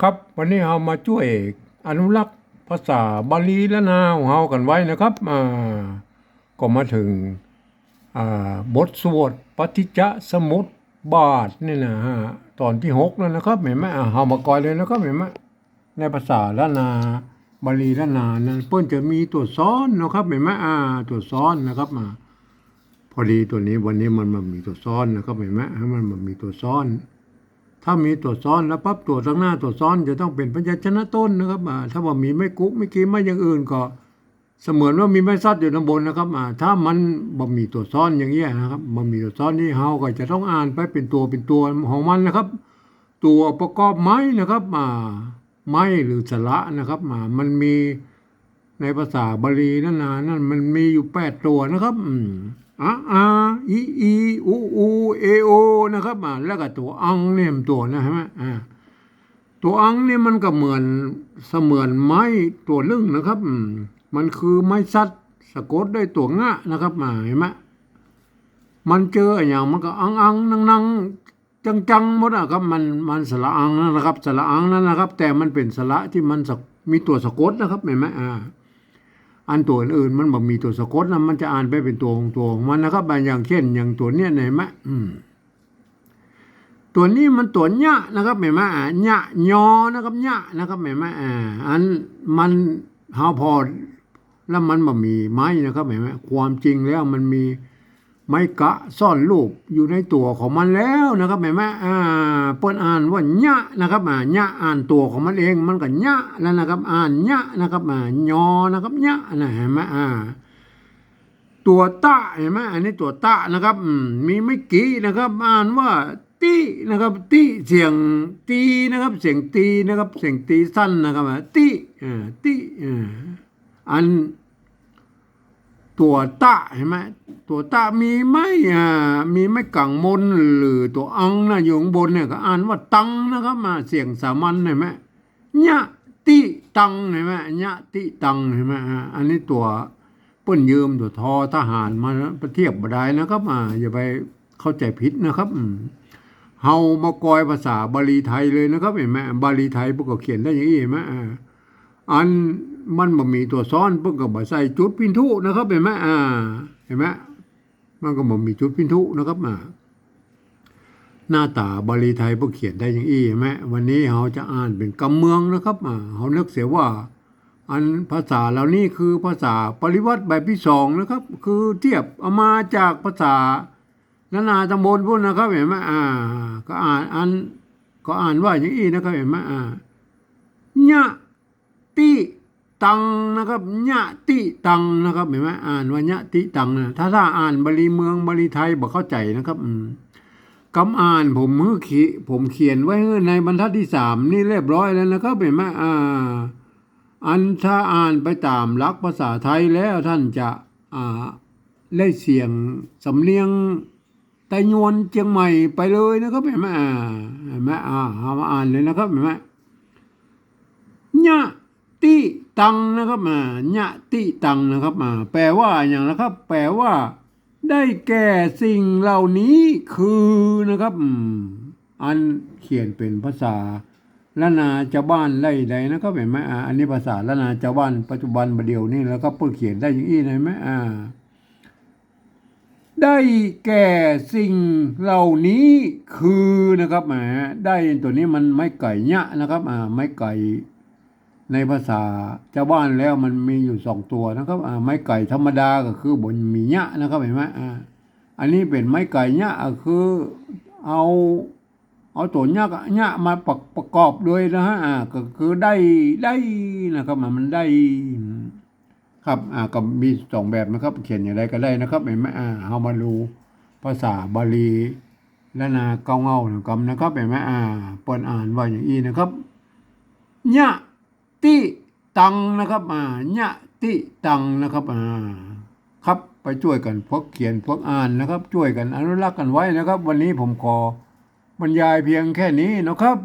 ครับ วันนี้เรามาช่วยอนุรักษ์ภาษาบาลีและนาของเรากันไว้นะครับอ่าก็มาถึงอ่าบทสวดปฏิจจสมุปบาทนี่นะฮะตอนที่หกแล้วนะครับเห็นไหมอ่าเรามาก่อนเลยนะครับเห็นไหมในภาษาละนาบาลีละนานั้นเพิ่นจะมีตัวซ้อนนะครับเห็นไหมอ่าตัวซ้อนนะครับมาพอดีตัวนี้วันนี้มันมันมีตัวซ้อนนะครับเห็นไหมให้มันมันมีตัวซ้อน ถ้ามีตัวซ้อนแล้วปั๊บตัวข้างหน้าตัวซ้อนจะต้องเป็นพยัญชนะต้นนะครับถ้าว่ามีไม่กุ๊กไม่กี้ไม่อย่างอื่นก็ เสมือนว่ามีไม้ซัดอยู่ข้างบนนะครับถ้ามันบ่มีตัวซ้อนอย่างเงี้ยนะครับบ่มีตัวซ้อนนี่เฮาก็จะต้องอ่านไปเป็นตัวเป็นตัวของมันนะครับ ตัวประกอบไม้นะครับไม้หรือสระนะครับมันมี ในภาษาบาลีนั่นนะนั่นมันมีอยู่แปดตัวนะครับอืมอะอาอีอีอูอูเอโอนะครับอ่าแล้วก็ตัวอังเนี่ยมันตัวนะฮะอ่าตัวอังเนี่ยมันก็เหมือนเสมือนไม้ตัวลึงนะครับอืมมันคือไม้ซัดสะกดด้วยตัวงะนะครับมาเห็นไหมมันเจออย่างมันก็อังอังนังนังจังจังหมดอะครับมันมันสระอังนั่นนะครับ สระอังนั่นนะครับ แต่มันเป็นสระที่มันมีตัวสะกดนะครับเห็นไหมอ่า อันตัวอื่นๆมันบ่มีตัวสะกดนะมันจะอ่านไปเป็นตัวของตัวของมันนะครับบางอย่างเช่น อย่างตัวเนี้ยไหนไหมอืมตัวนี้มันตัวหยะนะครับเห็นไหมอ่าหยะยอนะครับหยะนะครับเห็นไหมอ่าอันมันเฮาพอแล้วมันบ่มีไม้นะครับเห็นไหมความจริงแล้วมันมี ไม้กะซ่อนรูปอยู่ในตัวของมันแล้วนะครับเห็นไหมอ่าเปิ้นอ่านว่าหยะนะครับอ่าหยะอ่านตัวของมันเองมันก็หยะแล้วนะครับ อ่านหยะนะครับอ่ายอนะครับหยะนะเห็นไหมอ่า ตัวตะเห็นไหมอันนี้ตัวตะนะครับมีไม่กี่นะครับ อ่านว่าตีนะครับตีเสียงตีนะครับ เสียงตีนะครับ เสียงตีสั้นนะครับอะตีอ่าตีอ่าอัน ตัวตะเห็นไหมตัวตะมีไหมอ่ามีไหม่กังมนหรือตัวอังนะอยู่ข้างบนเนี่ยก็อ่านว่าตังนะครับมาเสียงสามัญเห็นไหมญะติตังเห็นไหมญะติตังเห็นไหมอ่าอันนี้ตัวเปิ้นยืมตัวทอทหารมาประเทียบบ่ได้นะครับอ่าอย่าไปเข้าใจผิดนะครับเฮามากอยภาษาบาลีไทยเลยนะครับเห็นไหมบาลีไทยพวกก็เขียนได้อย่างนี้เห็นไหม อันมันบ่มีตัวซ้อนเพิ่นก็บ่ใส่จุดพินทุนะครับเห็นไหมอ่าเห็นไหมมันก็บ่มีจุดพินทุนะครับอ่าหน้าตาบาลีไทยพวกเขียนได้อย่างนี้เห็นไหมวันนี้เราจะอ่านเป็นกำเมืองนะครับอ่าเขานึกเสียว่า อันภาษาเหล่านี้คือภาษาปริวัติแบบที่สองนะครับ คือเทียบเอามาจากภาษานานาตำบลพวกนะครับเห็นไหมอ่า ก็อ่านอันก็อ่านว่าอย่างนี้นะครับเห็นไหมอ่าญะ ติตังนะครับญะติตังนะครับเห็นไหมอ่านว่าญะติตังนะถ้าถ้าอ่านบาลีเมืองบาลีไทยบอกเข้าใจนะครับคำอ่านผมมือขีผมเขียนไว้ในบรรทัดที่สามนี่เรียบร้อยแล้วนะครับเห็นไหมอ่า อันถ้าอ่านไปตามหลักภาษาไทยแล้วท่านจะอ่าได้เสียงสำเนียงไตยวนเชียงใหม่ไปเลยนะครับเห็นไหมอ่าเห็นไหมอ่าเอามาอ่านเลยนะครับเห็นไหมญะ ติตังนะครับอ่าญะติตังนะครับอ่าแปลว่าอย่างนะครับ แปลว่า ได้แก่สิ่งเหล่านี้คือนะครับ อันเขียนเป็นภาษาละนาชาวบ้านไล่ใดนะครับเห็นไหมอ่าอันนี้ภาษาละนาชาวบ้านปัจจุบันประเดี๋ยวนี้แล้วก็เปิดเขียนได้อย่างนี้เห็นไหมอ่า ได้แก่สิ่งเหล่านี้คือนะครับแหมได้ตัวนี้มันไม่ไก่ยะนะครับ อ่า ไม่ไก่ ในภาษาชาวบ้านแล้วมันมีอยู่สองตัวนะครับไม้ไก่ธรรมดาก็คือบนมียะนะครับเห็นไหมอันนี้เป็นไม้ไก่ยะคือเอาเอาตัวเนี้ยกเนี้ยมาประประกอบด้วยนะฮะก็คือได้ได้นะครับมันได้ครับอ่าก็มีสองแบบนะครับ เขียนอย่างไรก็ได้นะครับเห็นไหมอ่าเอามาดูภาษาบาลีและนาเกาเงานะคำนะครับเห็นไหมอ่าเปิดอ่านว่าอย่างนี้นะครับญะ ติตังนะครับอ่าญะติตังนะครับอ่าครับไปช่วยกันพวกเขียนพวกอ่านนะครับ ช่วยกันอนุรักษ์กันไว้นะครับ วันนี้ผมขอบรรยายเพียงแค่นี้นะครับ